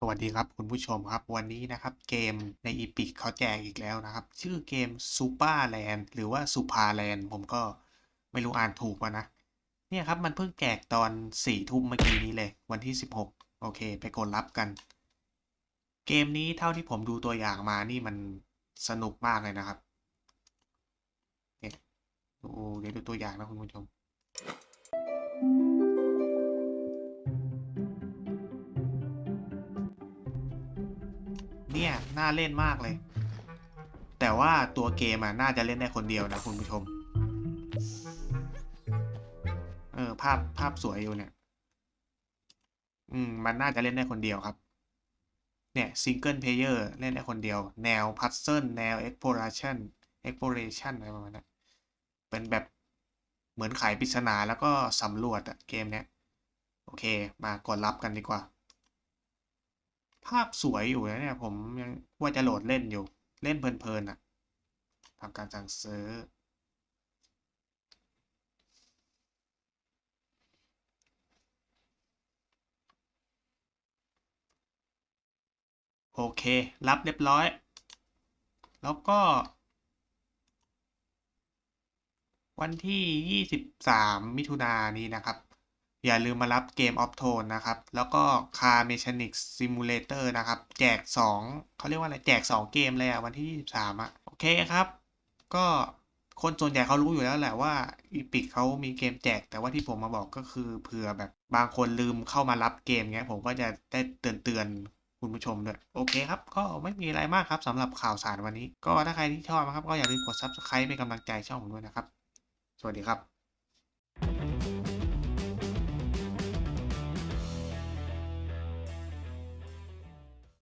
สวัสดีครับคุณผู้ชมครับ วันนี้นะครับเกมในอีพิกเขาแจกอีกแล้วนะครับ ชื่อเกม Super Land หรือว่า s u p e r Land ผมก็ไม่รู้อ่านถูกป่ะนะ เนี่ยครับ มันเพิ่งแจกตอนสี่ทุ่มเมื่อกี้นี้เลย วันที่ 16 โอเค ไปกดรับกัน เกมนี้เท่าที่ผมดูตัวอย่างมานี่มันสนุกมากเลยนะครับเนี่ยดูเดี๋ยวดูตัวอย่างนะคุณผู้ชม เนี่ย น่าเล่นมากเลย แต่ว่าตัวเกมอะน่าจะเล่นได้คนเดียวนะคุณผู้ชม เออ ภาพภาพสวยอยู่เนี่ย อืม มันน่าจะเล่นได้คนเดียวครับ เนี่ยซิงเกิลเพลเยอร์เล่นได้คนเดียว แนวพัซเซิลแนว exploration exploration อะไรประมาณนั้นเป็นแบบเหมือนไขปริศนาแล้วก็สำรวจอะเกมเนี้ย โอเค มากดรับกันดีกว่า ภาพสวยอยู่นะเนี่ย ผมยังว่าจะโหลดเล่นอยู่ เล่นเพลินๆอะทำการสั่งซื้อ โอเค รับเรียบร้อย แล้วก็ วันที่ 23 มิถุนายนนี้นะครับ อย่าลืมมารับเกม of Tone นะครับ แล้วก็ Car Mechanics Simulator นะครับ แจก 2 เขาเรียกว่าอะไร แจก 2 เกมเลยอะวันที่ 23อะโอเคครับ ก็คนส่วนใหญ่เขารู้อยู่แล้วแหละว่า Epic เขามีเกมแจก แต่ว่าที่ผมมาบอกก็คือเผื่อแบบบางคนลืมเข้ามารับเกมเงี้ย ผมก็จะได้เตือนเตือนๆคุณผู้ชมด้วยโอเคครับ ก็ไม่มีอะไรมากครับสำหรับข่าวสารวันนี้ ก็ถ้าใครที่ชอบนะครับ ก็อย่าลืมกด Subscribe เป็นกำลังใจช่องผมด้วยนะครับ สวัสดีครับ